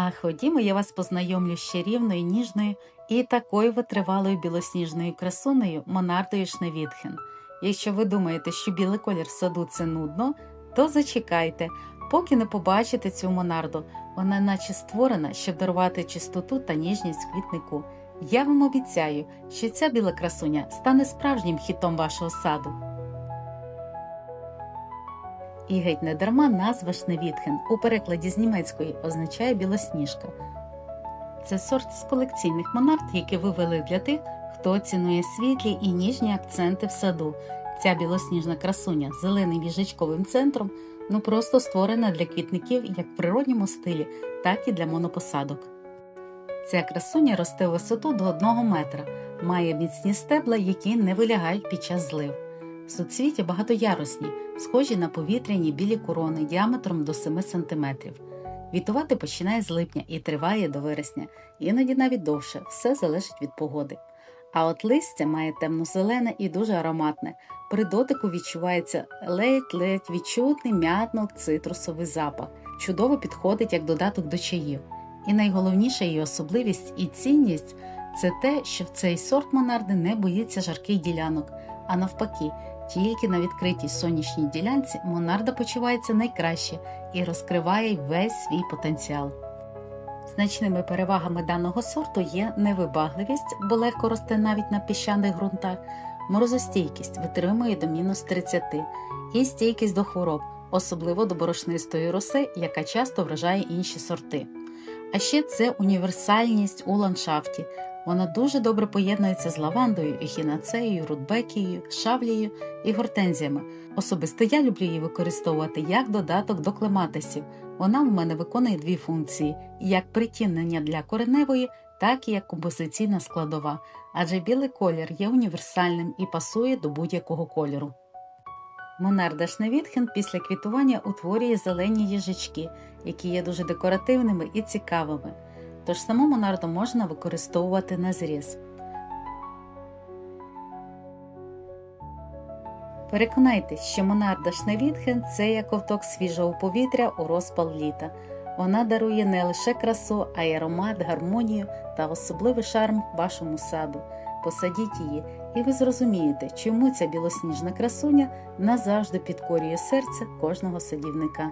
А ходімо, я вас познайомлю з чарівною, ніжною і такою витривалою білосніжною красунею Монардою Шневітхен. Якщо ви думаєте, що білий колір в саду це нудно, то зачекайте, поки не побачите цю монарду. Вона наче створена, щоб дарувати чистоту та ніжність квітнику. Я вам обіцяю, що ця біла красуня стане справжнім хітом вашого саду. І геть не дарма назва Шневітхен у перекладі з німецької означає білосніжка. Це сорт з колекційних монард, які вивели для тих, хто цінує світлі і ніжні акценти в саду. Ця білосніжна красуня з зеленим їжачковим центром ну просто створена для квітників як в природньому стилі, так і для монопосадок. Ця красуня росте в висоту до 1 метра, має міцні стебла, які не вилягають під час злив. Суцвіття багатоярусні, схожі на повітряні білі корони діаметром до 7 см. Вітувати починає з липня і триває до вересня, іноді навіть довше, все залежить від погоди. А от листя має темно-зелене і дуже ароматне. При дотику відчувається ледь-ледь відчутний м'ятно-цитрусовий запах. Чудово підходить як додаток до чаїв. І найголовніша її особливість і цінність це те, що в цей сорт монарди не боїться жарких ділянок, а навпаки, тільки на відкритій сонячній ділянці монарда почувається найкраще і розкриває весь свій потенціал. Значними перевагами даного сорту є невибагливість, бо легко росте навіть на піщаних ґрунтах, морозостійкість витримує до мінус 30 і стійкість до хвороб, особливо до борошнистої роси, яка часто вражає інші сорти. А ще це універсальність у ландшафті. Вона дуже добре поєднується з лавандою, ехінацеєю, рудбекією, шавлією і гортензіями. Особисто я люблю її використовувати як додаток до клематисів. Вона в мене виконує дві функції: як притінення для кореневої, так і як композиційна складова, адже білий колір є універсальним і пасує до будь-якого кольору. Монарда Шневітхен після квітування утворює зелені їжачки, які є дуже декоративними і цікавими. Тож саму монарду можна використовувати на зріз. Переконайтесь, що монарда Шневітхен це як ковток свіжого повітря у розпал літа. Вона дарує не лише красу, а й аромат, гармонію та особливий шарм вашому саду. Посадіть її, і ви зрозумієте, чому ця білосніжна красуня назавжди підкорює серце кожного садівника.